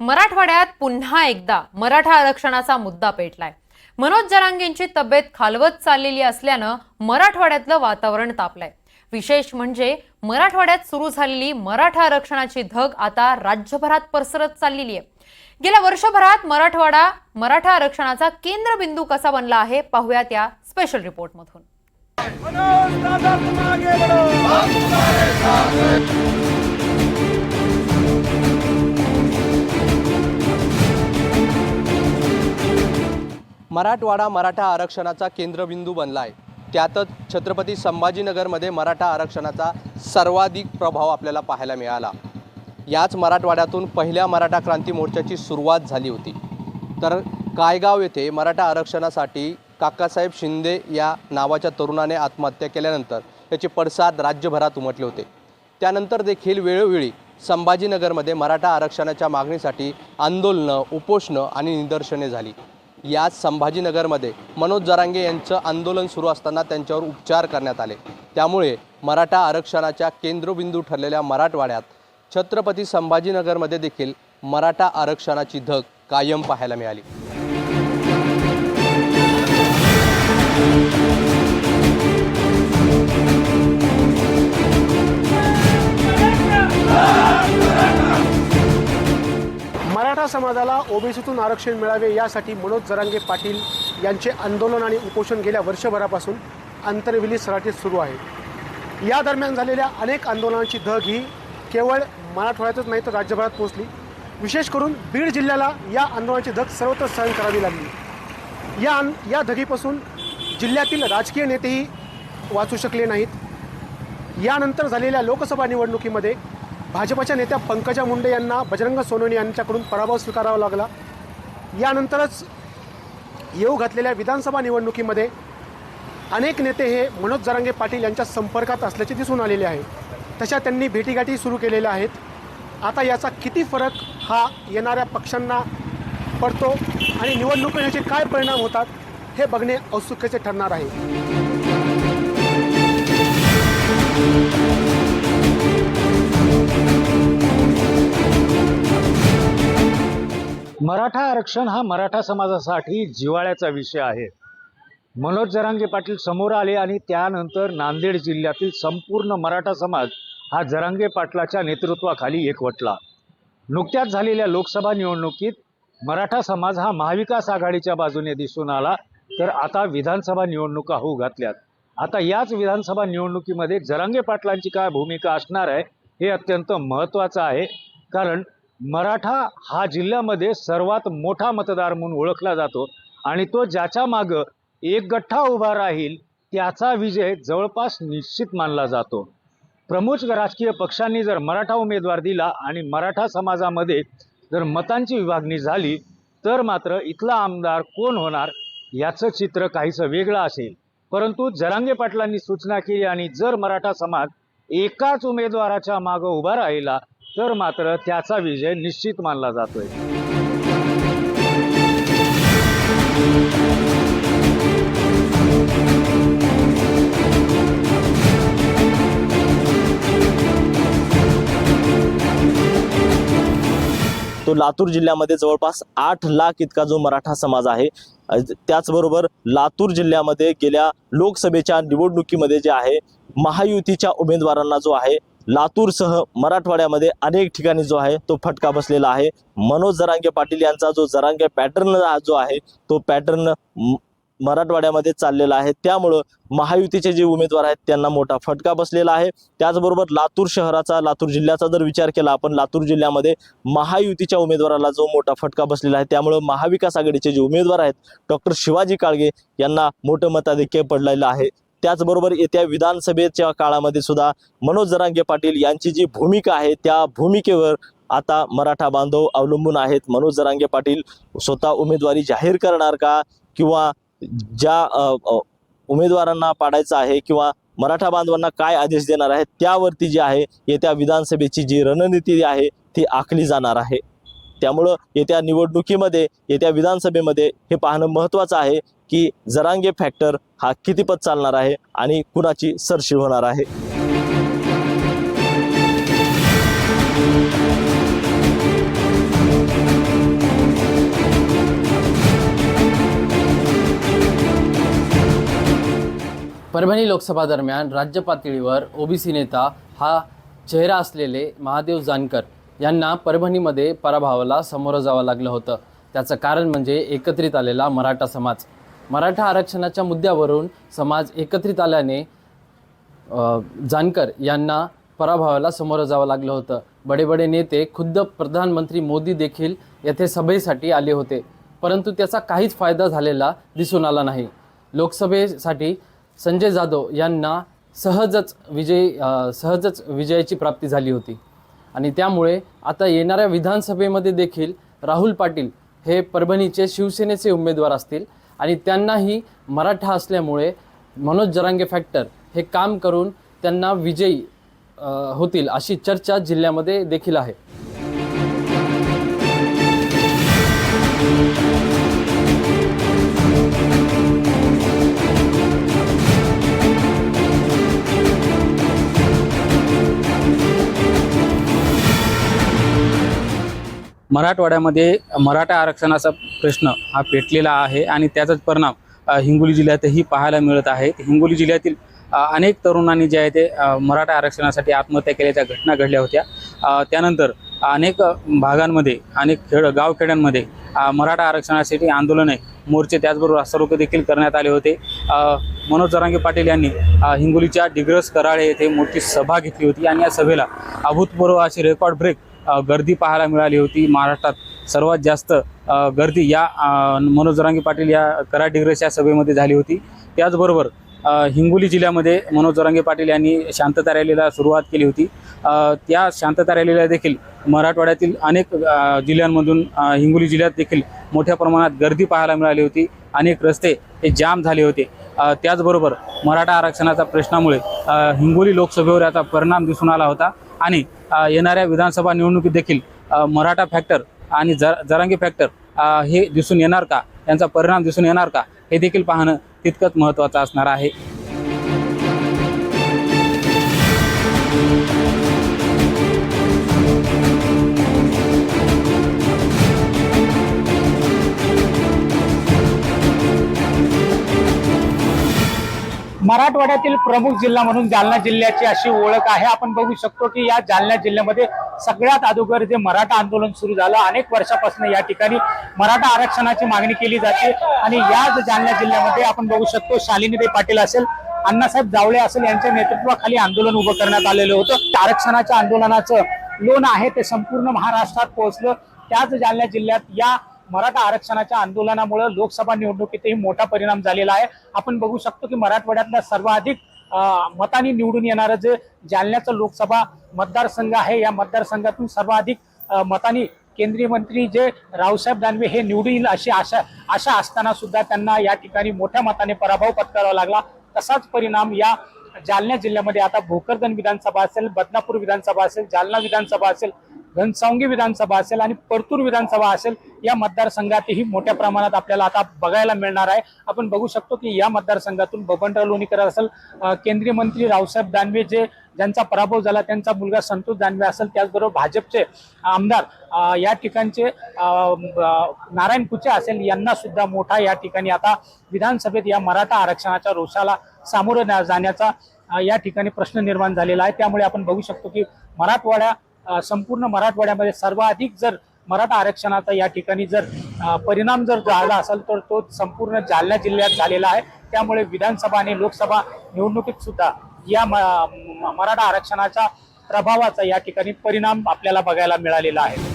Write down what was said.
मराठवाड्यात पुन्हा एकदा मराठा आरक्षणाचा मुद्दा पेटलाय. मनोज जरांगेंची तब्येत खालवत चाललेली असल्यानं मराठवाड्यातलं वातावरण तापलंय. विशेष म्हणजे मराठवाड्यात सुरू झालेली मराठा आरक्षणाची धग आता राज्यभरात पसरत चाललेली आहे. गेल्या वर्षभरात मराठवाडा मराठा आरक्षणाचा केंद्रबिंदू कसा बनला आहे पाहूया त्या स्पेशल रिपोर्टमधून मराठवाडा मराठा आरक्षणाचा केंद्रबिंदू बनला आहे त्यातच छत्रपती संभाजीनगरमध्ये मराठा आरक्षणाचा सर्वाधिक प्रभाव आपल्याला पाहायला मिळाला. याच मराठवाड्यातून पहिल्या मराठा क्रांती मोर्चाची सुरुवात झाली होती. तर कायगाव येथे मराठा आरक्षणासाठी काकासाहेब शिंदे या नावाच्या तरुणाने आत्महत्या केल्यानंतर त्याचे पडसाद राज्यभरात उमटले होते. त्यानंतर देखील वेळोवेळी संभाजीनगरमध्ये मराठा आरक्षणाच्या मागणीसाठी आंदोलनं उपोषणं आणि निदर्शने झाली. याच संभाजीनगरमध्ये मनोज जरांगे यांचं आंदोलन सुरू असताना त्यांच्यावर उपचार करण्यात आले. त्यामुळे मराठा आरक्षणाच्या केंद्रबिंदू ठरलेल्या मराठवाड्यात छत्रपती संभाजीनगरमध्ये देखील मराठा आरक्षणाची धग कायम पाहायला मिळाली. समाजाला ओबीसीतून आरक्षण मिळावे यासाठी मनोज जरांगे पाटील यांचे आंदोलन आणि उपोषण गेल्या वर्षभरापासून आंतरविली सराटीत सुरू आहे. या दरम्यान झालेल्या अनेक आंदोलनांची धग ही केवळ मराठवाड्यातच नाही तर राज्यभरात पोहोचली. विशेष करून बीड जिल्ह्याला या आंदोलनाची धग सर्वत्र सहन करावी लागली. या आन- या धगीपासून जिल्ह्यातील राजकीय नेतेही वाचू शकले नाहीत. यानंतर झालेल्या लोकसभा निवडणुकीमध्ये भाजपच्या नेत्या पंकजा मुंडे यांना बजरंग सोनवणे यांच्याकडून पराभव स्वीकारावा लागला. यानंतरच येऊ घातलेल्या विधानसभा निवडणुकीमध्ये अनेक नेते हे मनोज जरांगे पाटील यांच्या संपर्कात असल्याचे दिसून आलेले आहे. तशा त्यांनी भेटीगाठी सुरू केलेल्या आहेत. आता याचा किती फरक हा येणाऱ्या पक्षांना पडतो आणि निवडणुकीत याचे काय परिणाम होतात हे बघणे औत्सुक्याचे ठरणार आहे. मराठा आरक्षण हा मराठा समाजासाठी जिव्हाळ्याचा विषय आहे. मनोज जरांगे पाटील समोर आले आणि त्यानंतर नांदेड जिल्ह्यातील संपूर्ण मराठा समाज हा जरांगे पाटलाच्या नेतृत्वाखाली एकवटला. नुकत्याच झालेल्या लोकसभा निवडणुकीत मराठा समाज हा महाविकास आघाडीच्या बाजूने दिसून आला तर आता विधानसभा निवडणुका होऊ घातल्यात. आता याच विधानसभा निवडणुकीमध्ये जरांगे पाटलांची काय भूमिका असणार आहे हे अत्यंत महत्त्वाचं आहे. कारण मराठा हा जिल्ह्यामध्ये सर्वात मोठा मतदार म्हणून ओळखला जातो आणि तो ज्याच्या मागं एक गठ्ठा उभा राहील त्याचा विजय जवळपास निश्चित मानला जातो. प्रमुख राजकीय पक्षांनी जर मराठा उमेदवार दिला आणि मराठा समाजामध्ये जर मतांची विभागणी झाली तर मात्र इथला आमदार कोण होणार याचं चित्र काहीसं वेगळं असेल. परंतु जरांगे पाटलांनी सूचना केली आणि जर मराठा समाज एकाच उमेदवाराच्या मागं उभा राहिला तर मात्र त्याचा विजय निश्चित मानला जातोय. तो लातूर जिल्ह्यामध्ये जवळपास आठ लाख इतका जो मराठा समाज आहे त्याचबरोबर लातूर जिल्ह्यामध्ये गेल्या लोकसभेच्या निवडणुकीमध्ये जे आहे महायुतीच्या उमेदवारांना जो आहे लातूरसह मराठवाड्यामध्ये अनेक ठिकाणी जो आहे तो फटका बसलेला आहे. मनोज जरांगे पाटील यांचा जो जरांगे पॅटर्न जो आहे तो पॅटर्न मराठवाड्यामध्ये चाललेला आहे. त्यामुळं महायुतीचे जे उमेदवार आहेत त्यांना मोठा फटका बसलेला आहे. त्याचबरोबर लातूर शहराचा लातूर जिल्ह्याचा जर विचार केला आपण लातूर जिल्ह्यामध्ये महायुतीच्या उमेदवाराला जो मोठा फटका बसलेला आहे त्यामुळं महाविकास आघाडीचे जे उमेदवार आहेत डॉक्टर शिवाजी काळगे यांना मोठं मताधिक्य पडलेलं आहे. त्याचबरोबर येत्या विधानसभेच्या काळामध्ये सुद्धा मनोज जरांगे पाटील यांची जी भूमिका आहे त्या भूमिकेवर आता मराठा बांधव अवलंबून आहेत. मनोज जरांगे पाटील स्वतः उमेदवारी जाहीर करणार का? किंवा ज्या उमेदवारांना पाडायचं आहे किंवा मराठा बांधवांना काय आदेश देणार आहे त्यावरती जी आहे येत्या विधानसभेची जी रणनीती आहे ती आखली जाणार आहे. त्यामुळं येत्या निवडणुकीमध्ये येत्या विधानसभेमध्ये हे पाहणं महत्त्वाचं आहे की जरांगे फॅक्टर हा कितीपत चालणार आहे आणि कुणाची सरशी होणार आहे. परभणी लोकसभा दरम्यान राज्य पातळीवर ओबीसी नेता हा चेहरा असलेले महादेव जानकर यांना परभणीमध्ये पराभवाला सामोरं जावं लागलं होतं. त्याचं कारण म्हणजे एकत्रित आलेला मराठा समाज. मराठा आरक्षणाच्या मुद्द्यावरून समाज एकत्रित आल्याने जानकर यांना पराभवाला सामोरं जावं लागलं होतं. बडे बडे नेते खुद्द प्रधानमंत्री मोदी देखील येथे सभेसाठी आले होते. परंतु त्याचा काहीच फायदा झालेला दिसून आला नाही. लोकसभेसाठी संजय जाधव यांना सहजच विजय सहजच विजयाची प्राप्ती झाली होती. आणि त्यामुळे आता येणाऱ्या विधानसभेमध्ये देखील राहुल पाटील हे परभणीचे शिवसेनेचे उमेदवार असतील. आणि त्यांनाही मराठा असल्यामुळे मनोज जरांगे फॅक्टर हे काम करून त्यांना विजयी होतील अशी चर्चा जिल्ह्यामध्ये देखील आहे. मराठवाड्यामध्ये मराठा आरक्षणाचा प्रश्न हा पेटलेला आहे आणि त्याचाच परिणाम हिंगोली जिल्ह्यातही पाहायला मिळत आहे. हिंगोली जिल्ह्यातील अनेक तरुणांनी जे आहे ते मराठा आरक्षणासाठी आत्महत्या केल्याच्या घटना घडल्या होत्या. त्यानंतर अनेक भागांमध्ये अनेक खेड गावखेड्यांमध्ये मराठा आरक्षणासाठी आंदोलने मोर्चे त्याचबरोबर रास्तारोक देखील करण्यात आले होते. मनोज जरांगे पाटील यांनी हिंगोलीच्या डिग्रस कराळे येथे मोठी सभा घेतली होती आणि या सभेला अभूतपूर्व अशी रेकॉर्ड ब्रेक गर्दी पाहायला मिळाली होती. महाराष्ट्रात सर्वात जास्त गर्दी या मनोज जरांगे पाटील या कराडिग्रस या सभेमध्ये झाली होती. त्याचबरोबर हिंगोली जिल्ह्यामध्ये मनोज जरांगे पाटील यांनी शांतता रॅलीला सुरुवात केली होती. त्या शांतता रॅलीला देखील मराठवाड्यातील अनेक जिल्ह्यांमधून हिंगोली जिल्ह्यात देखील मोठ्या प्रमाणात गर्दी पाहायला मिळाली होती. अनेक रस्ते हे जाम झाले होते. त्याचबरोबर मराठा आरक्षणाच्या प्रश्नामुळे हिंगोली लोकसभेवर याचा परिणाम दिसून आला होता. आणि येणाऱ्या विधानसभा निवडणुकीत देखील मराठा फॅक्टर आणि जर जरांगी फॅक्टर हे दिसून येणार का? त्यांचा परिणाम दिसून येणार का? हे देखील पाहणं तितकंच महत्त्वाचं असणार आहे. मराठवाड्यातील प्रमुख जिल्हा म्हणून जालना जिल्ह्याची अशी ओळख आहे. आपण बघू शकतो की या जालना जिल्ह्यामध्ये सगळ्यात अगोदर जे मराठा आंदोलन सुरू झालं अनेक वर्षापासून या ठिकाणी मराठा आरक्षणाची मागणी केली जाते. आणि याच जालना जिल्ह्यामध्ये आपण बघू शकतो शालिनीताई पाटील असेल अण्णासाहेब जावळे असेल यांच्या नेतृत्वाखाली आंदोलन उभं करण्यात आलेलं होतं. आरक्षणाच्या आंदोलनाचं लोन आहे ते संपूर्ण महाराष्ट्रात पोहोचलं. त्याच जालना जिल्ह्यात या मराठा आरक्षणाच्या आंदोलनामुळे लोकसभा निवडणुकीतही मोठा परिणाम झालेला आहे. आपण बघू शकतो की मराठवाड्यातला सर्वाधिक मतानी निवडून येणारं जे जालन्याचं लोकसभा मतदारसंघ आहे या मतदारसंघातून सर्वाधिक मतानी केंद्रीय मंत्री जे रावसाहेब दानवे हे निवडून येईल अशी आशा आशा असताना सुद्धा त्यांना या ठिकाणी मोठ्या मताने पराभव पत्करावा लागला. तसाच परिणाम या जालना जिल्ह्यामध्ये आता भोकरदन विधानसभा असेल बदनापूर विधानसभा असेल जालना विधानसभा असेल घनसावंगी विधानसभा असेल आणि परतूर विधानसभा असेल या मतदारसंघातही मोठ्या प्रमाणात आपल्याला आता बघायला मिळणार आहे. आपण बघू शकतो की या मतदारसंघातून बबनराव लोणीकर असेल केंद्रीय मंत्री रावसाहेब दानवे जे ज्यांचा पराभव झाला त्यांचा मुलगा संतोष दानवे असेल त्याचबरोबर भाजपचे आमदार या ठिकाणचे नारायण कुचे असेल यांना सुद्धा मोठा या ठिकाणी आता विधानसभेत या मराठा आरक्षणाच्या रोषाला सामोरं जाण्याचा या ठिकाणी प्रश्न निर्माण झालेला आहे. त्यामुळे आपण बघू शकतो की मराठवाड्या संपूर्ण मराठवाड्यामध्ये सर्वाधिक जर मराठा आरक्षणाचा या ठिकाणी जर परिणाम जर झाला असेल तर तो संपूर्ण जालना जिल्ह्यात झालेला आहे. त्यामुळे विधानसभा आणि लोकसभा निवडणुकीत सुद्धा या म- मराठा आरक्षणाच्या प्रभावाचा या ठिकाणी परिणाम आपल्याला बघायला मिळालेला आहे.